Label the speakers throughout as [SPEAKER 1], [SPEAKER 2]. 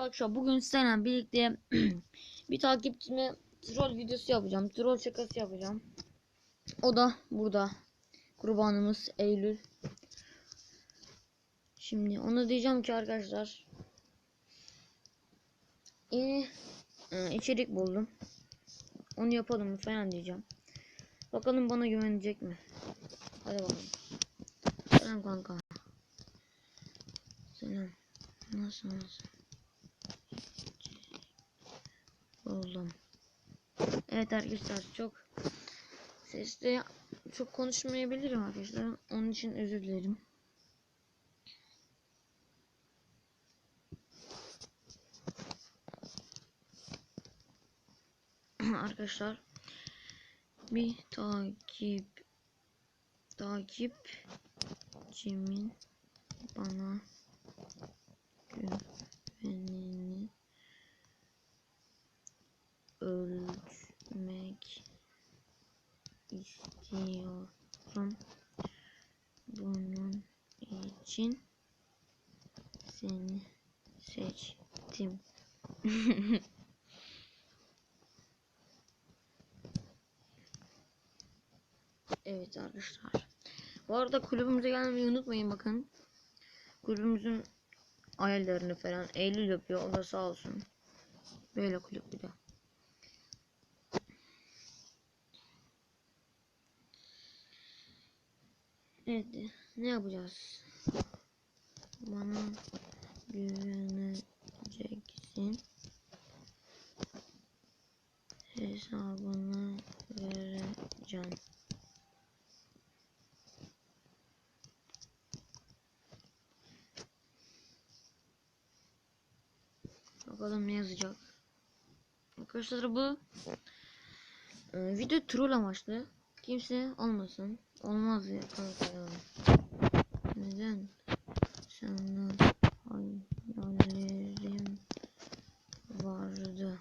[SPEAKER 1] Merhaba arkadaşlar. Bugün sizlerle birlikte bir takipçime troll videosu yapacağım. Troll şakası yapacağım. O da burada. Kurbanımız Eylül. Şimdi ona diyeceğim ki arkadaşlar yeni e, içerik buldum. Onu yapalım mı falan diyeceğim. Bakalım bana güvenecek mi? Hadi bakalım. Selam kanka. Selam. Nasılsınız? Oğlum. Evet arkadaşlar çok sesli çok konuşmayabilirim arkadaşlar. Onun için özür dilerim. arkadaşlar bir takip takipçimin bana için seni seçtim. evet arkadaşlar. Bu arada kulübümüze gelmeyi unutmayın bakın. Kulübümüzün ayarlarını falan Eylül yapıyor. O da sağ olsun. Böyle kulüp bir de. Evet. Ne yapacağız? Bana güveneceksin. Hesabını vereceğim. Bakalım ne yazacak. Arkadaşlar bu e, video troll amaçlı. Kimse olmasın. Olmaz ya kanka. Neden? Sana hayallerim vardı.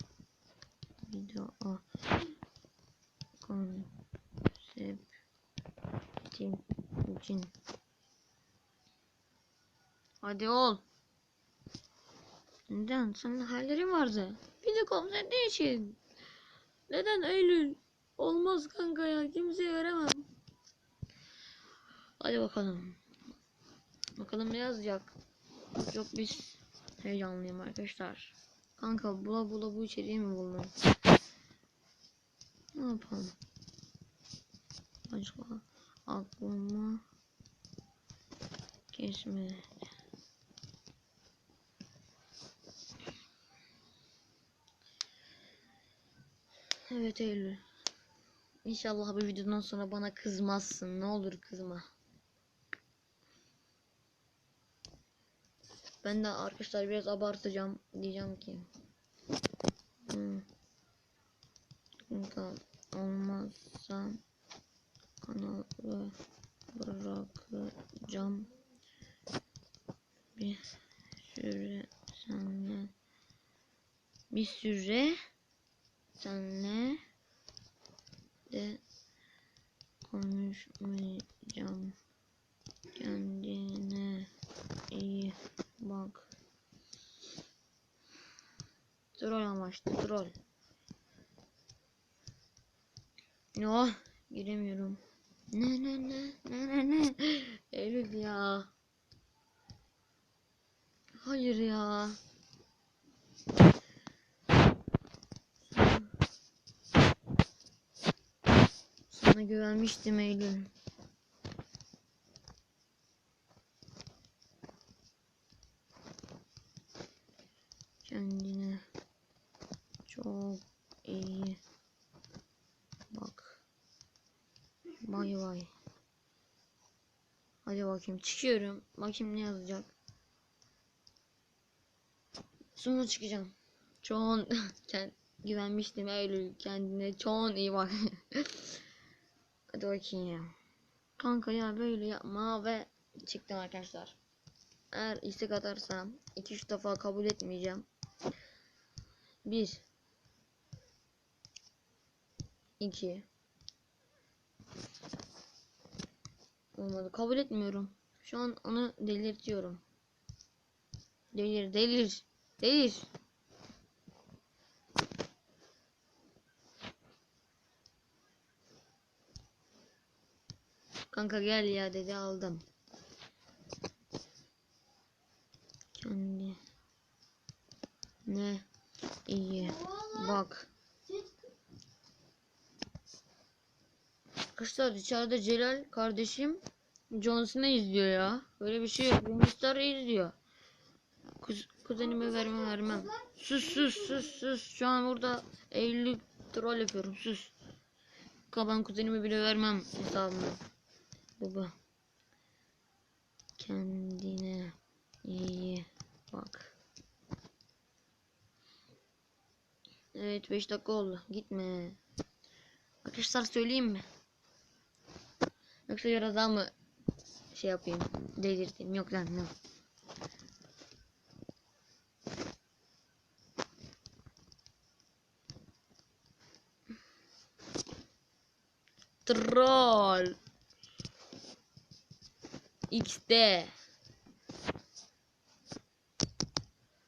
[SPEAKER 1] Video konseptim için. Hadi ol. Neden? Senin hallerin vardı. Video konsept için. Neden Eylül? Olmaz kanka ya. Kimseye veremem. Hadi bakalım. Bakalım ne yazacak. Çok biz heyecanlıyım arkadaşlar. Kanka bula bula bu içeriği mi buldun? Ne yapalım? Başka aklıma geçmedi. Evet Eylül. İnşallah bu videodan sonra bana kızmazsın. Ne olur kızma. Ben de arkadaşlar biraz abartacağım. Diyeceğim ki. Hmm. Olmazsa kanalı bırakacağım. Bir süre senle bir süre senle de konuşmayacağım. Kendine iyi bak. Troll amaçlı troll. Yo giremiyorum. Ne ne ne ne ne ne Eylül ya. Hayır ya. Sana güvenmiştim Eylül. Kendine çok iyi bak. Bay bay. Hadi bakayım çıkıyorum. Bakayım ne yazacak. Sonra çıkacağım. Çok güvenmiştim Eylül kendine çok iyi bak. Hadi bakayım. Kanka ya böyle yapma ve çıktım arkadaşlar. Eğer istek atarsam 2-3 defa kabul etmeyeceğim. 1 2 Olmadı. Kabul etmiyorum. Şu an onu delirtiyorum. Delir delir. Değil. Kanka gel ya dedi aldım. Kendi ne iyi bak. Arkadaşlar dışarıda Celal kardeşim John Cena izliyor ya. Böyle bir şey yok. Yunuslar izliyor. Kuz kuzenime vermem vermem. Sus sus sus sus. Şu an burada Eylül troll yapıyorum. Sus. Kaban kuzenime bile vermem hesabımı. Baba. Kendine iyi bak. Evet 5 dakika oldu. Gitme. Arkadaşlar söyleyeyim mi? Yoksa biraz daha mı şey yapayım? Delirteyim. Yok lan yok. Troll. XD.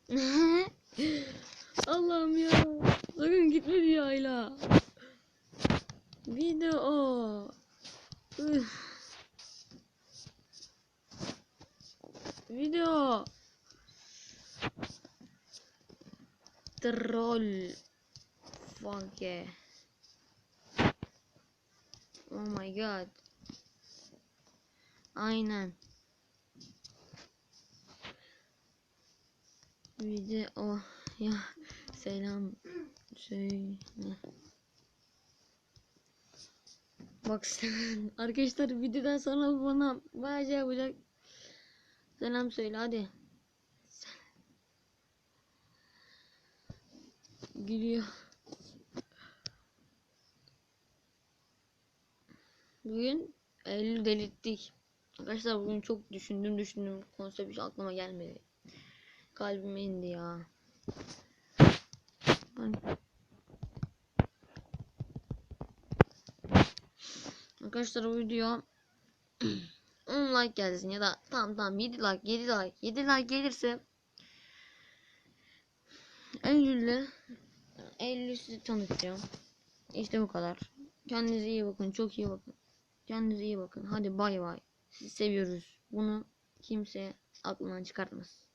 [SPEAKER 1] Allah'ım ya. Bakın gitmedi ya hala. Video. Video. Troll. Fuck yeah. Oh my god. Aynen. Video ya selam söyle. Bak sen arkadaşlar videodan sonra bana bayağı şey yapacak. Selam söyle hadi. Gülüyor. Bugün Eylül delirttik. Arkadaşlar bugün çok düşündüm düşündüm. Konsept hiç aklıma gelmedi. Kalbime indi ya. Ben- Arkadaşlar bu video 10 like gelsin ya da tamam tamam 7 like 7 like 7 like gelirse Eylül'le Eylül'ü size tanıtacağım. İşte bu kadar. Kendinize iyi bakın. Çok iyi bakın. Kendinize iyi bakın. Hadi bay bay. Sizi seviyoruz. Bunu kimse aklından çıkartmasın.